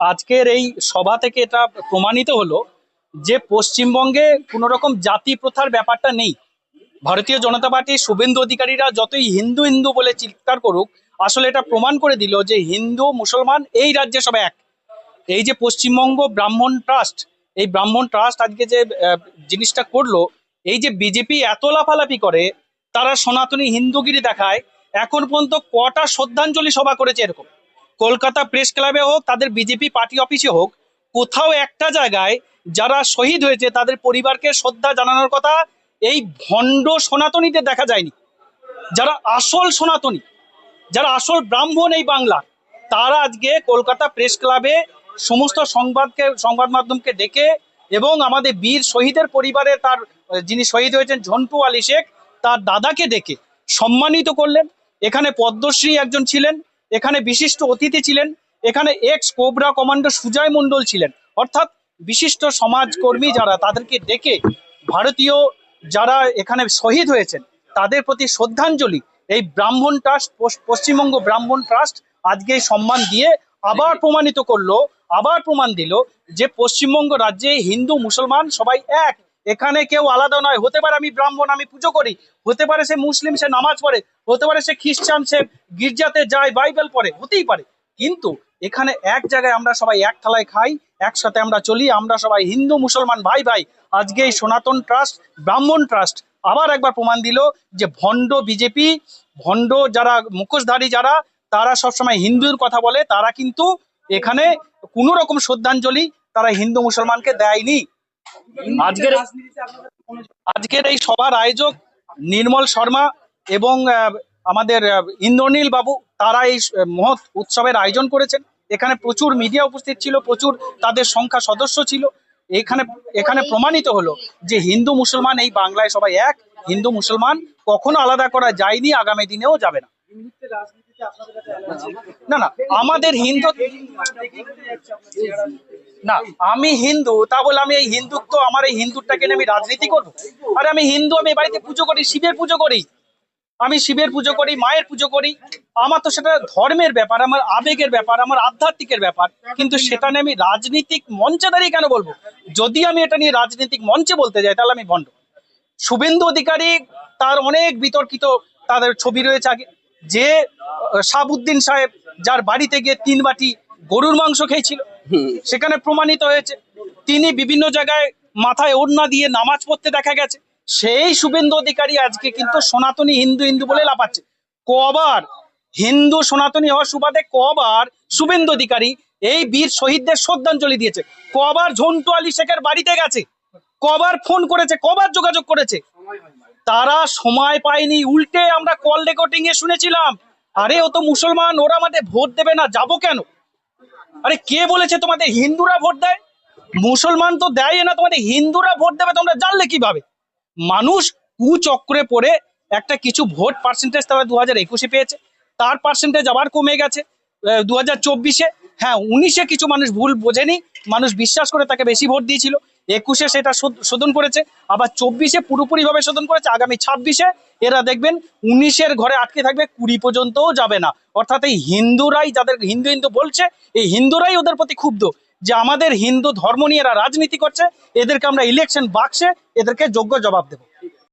আজকের এই সভা থেকে এটা প্রমাণিত হলো যে পশ্চিমবঙ্গে কোনো রকম জাতি প্রথার ব্যাপারটা নেই। ভারতীয় জনতা পার্টি শুভেন্দু অধিকারীরা যতই হিন্দু হিন্দু বলে চিৎকার করুক, আসলে এটা প্রমাণ করে দিল যে হিন্দু, মুসলমান এই রাজ্যে সব এক। এই যে পশ্চিমবঙ্গ ব্রাহ্মণ ট্রাস্ট, এই ব্রাহ্মণ ট্রাস্ট আজকে যে জিনিসটা করল, এই যে বিজেপি এত লাফালাফি করে, তারা সনাতনী হিন্দুগিরি দেখায়, এখন পর্যন্ত কটা শ্রদ্ধাঞ্জলি সভা করেছে এরকম। কলকাতা প্রেস ক্লাবে হোক, তাদের বিজেপি পার্টি অফিসে হোক, কোথাও একটা জায়গায় যারা শহীদ হয়েছে, তাদের পরিবারকে শ্রদ্ধা জানানোর কথা এই ভণ্ড সনাতনীদের দেখা যায়নি। যারা আসল সনাতনী, যারা আসল ব্রাহ্মণ এই বাংলা, তারা আজকে কলকাতা প্রেস ক্লাবে সমস্ত সংবাদকে, সংবাদ মাধ্যমকে ডেকে এবং আমাদের বীর শহীদের পরিবারে তার, যিনি শহীদ হয়েছেন, ঝন্টু আলী শেখ, তার দাদাকে ডেকে সম্মানিত করলেন। এখানে পদ্মশ্রী একজন ছিলেন এখানে বিশিষ্ট অতিথি ছিলেন, এখানে ex cobra commando Sujoy Mondal ছিলেন। অর্থাৎ বিশিষ্ট সমাজকর্মী যারা, তাদেরকে ডেকে ভারতীয় যারা এখানে শহীদ হয়েছেন, তাদের প্রতি শ্রদ্ধাঞ্জলি। এই ব্রাহ্মণ ট্রাস্ট পশ্চিমবঙ্গ ব্রাহ্মণ ট্রাস্ট আজকে সম্মান দিয়ে আবার প্রমাণিত করল, আবার প্রমাণ দিল যে পশ্চিমবঙ্গ রাজ্যে হিন্দু, মুসলমান সবাই এক। এখানে কেউ আলাদা নয়। হতে পারে আমি ব্রাহ্মণ, আমি পুজো করি। হতে পারে সে মুসলিম, সে নামাজ পড়ে। হতে পারে সে খ্রিস্টান, সে গির্জাতে যায়, বাইবেল পড়ে। হতেই পারে। কিন্তু এখানে এক জায়গায় আমরা সবাই এক থালায় খাই, একসাথে আমরা চলি, আমরা সবাই হিন্দু, মুসলমান, ভাই ভাই। আজকে এই সনাতন ট্রাস্ট, ব্রাহ্মণ ট্রাস্ট আবার একবার প্রমাণ দিল যে ভণ্ড বিজেপি, ভণ্ড যারা মুখোশধারী যারা, তারা সবসময় হিন্দুর কথা বলে, তারা কিন্তু এখানে কোনো রকম শ্রদ্ধাঞ্জলি তারা হিন্দু, মুসলমানকে দেয়নি। আজকের আজকের এই সভার আয়োজক নির্মল শর্মা এবং আমাদের ইন্দ্রনীল বাবু তারা এই মহৎ উৎসবের আয়োজন করেছেন এখানে প্রচুর মিডিয়া উপস্থিত ছিল প্রচুর তাদের সংখ্যা সদস্য ছিল এখানে এখানে প্রমাণিত হলো যে হিন্দু মুসলমান এই বাংলায় সবাই এক হিন্দু মুসলমান কখনো আলাদা করা যায়নি আগামী দিনেও যাবে না না না আমাদের হিন্দু না আমি হিন্দু তা বলে আমি এই হিন্দুত্ব আমার এই হিন্দুত্বটাকে নিয়ে আমি রাজনীতি করব? আরে আমি হিন্দু আমি বাড়িতে পুজো করি শিবের পুজো করি। আমি শিবের পুজো করি মায়ের পুজো করি। আমার তো সেটা ধর্মের ব্যাপার আমার আবেগের ব্যাপার আমার আধ্যাত্মিকের ব্যাপার। কিন্তু সেটা নিয়ে আমি রাজনীতিক মঞ্চে দাঁড়িয়ে কেন বলব? যদি আমি এটা নিয়ে রাজনীতিক মঞ্চে বলতে যাই তাহলে আমি ভণ্ড। শুভেন্দু অধিকারী তার অনেক বিতর্কিত তাদের ছবি রয়েছে আগে। যে আহ, শাহাবুদ্দিন সাহেব যার বাড়িতে গিয়ে তিন বাটি গরুর মাংস খেয়েছিল। সেখানে প্রমাণিত হয়েছে। তিনি বিভিন্ন জায়গায় মাথায় ওড়না দিয়ে নামাজ পড়তে দেখা গেছে। সেই শুভেন্দু অধিকারী আজকে কিন্তু সনাতনী হিন্দু হিন্দু বলে লাফাচ্ছে। কবার হিন্দু সনাতনী হওয়ার সুবাদে কবার শুভেন্দু অধিকারী এই বীর শহীদদের শ্রদ্ধাঞ্জলি দিয়েছে। কবার ঝন্টু আলী শেখের বাড়িতে গেছে। কবার ফোন করেছে, কবার যোগাযোগ করেছে। তারা সময় পায়নি। উল্টে আমরা কল রেকর্ডিং এ শুনেছিলাম। আরে, ও তো মুসলমান, ওরা আমাদের ভোট দেবে না, যাব কেন? আরে কে বলেছে তোমাদের হিন্দুরা ভোট দেয়? মুসলমান তো দেয় না, তোমাদের হিন্দুরা ভোট দেবে, তোমরা জানলে কীভাবে? মানুষ কুচক্রে পড়ে একটা কিছু ভোট পার্সেন্টেজ তারা দু হাজার একুশে পেয়েছে, তার পার্সেন্টেজ আবার কমে গেছে দু হাজার চব্বিশে। হ্যাঁ উনিশে কিছু মানুষ ভুল বোঝেনি, মানুষ বিশ্বাস করে তাকে বেশি ভোট দিয়েছিল। একুশে সেটা শোধ- শোধন করেছে, আবার চব্বিশে পুরোপুরি ভাবে শোধন করেছে, আগামী ছাব্বিশে এরা দেখবেন উনিশের ঘরে আটকে থাকবে, কুড়ি পর্যন্তও যাবে না। অর্থাৎ এই হিন্দুরাই যাদের, হিন্দু হিন্দু বলছে, এই হিন্দুরাই ওদের প্রতি ক্ষুব্ধ যে আমাদের হিন্দু ধর্ম নিয়ে এরা রাজনীতি করছে, এদেরকে আমরা ইলেকশন বাক্সে এদেরকে যোগ্য জবাব দেবো।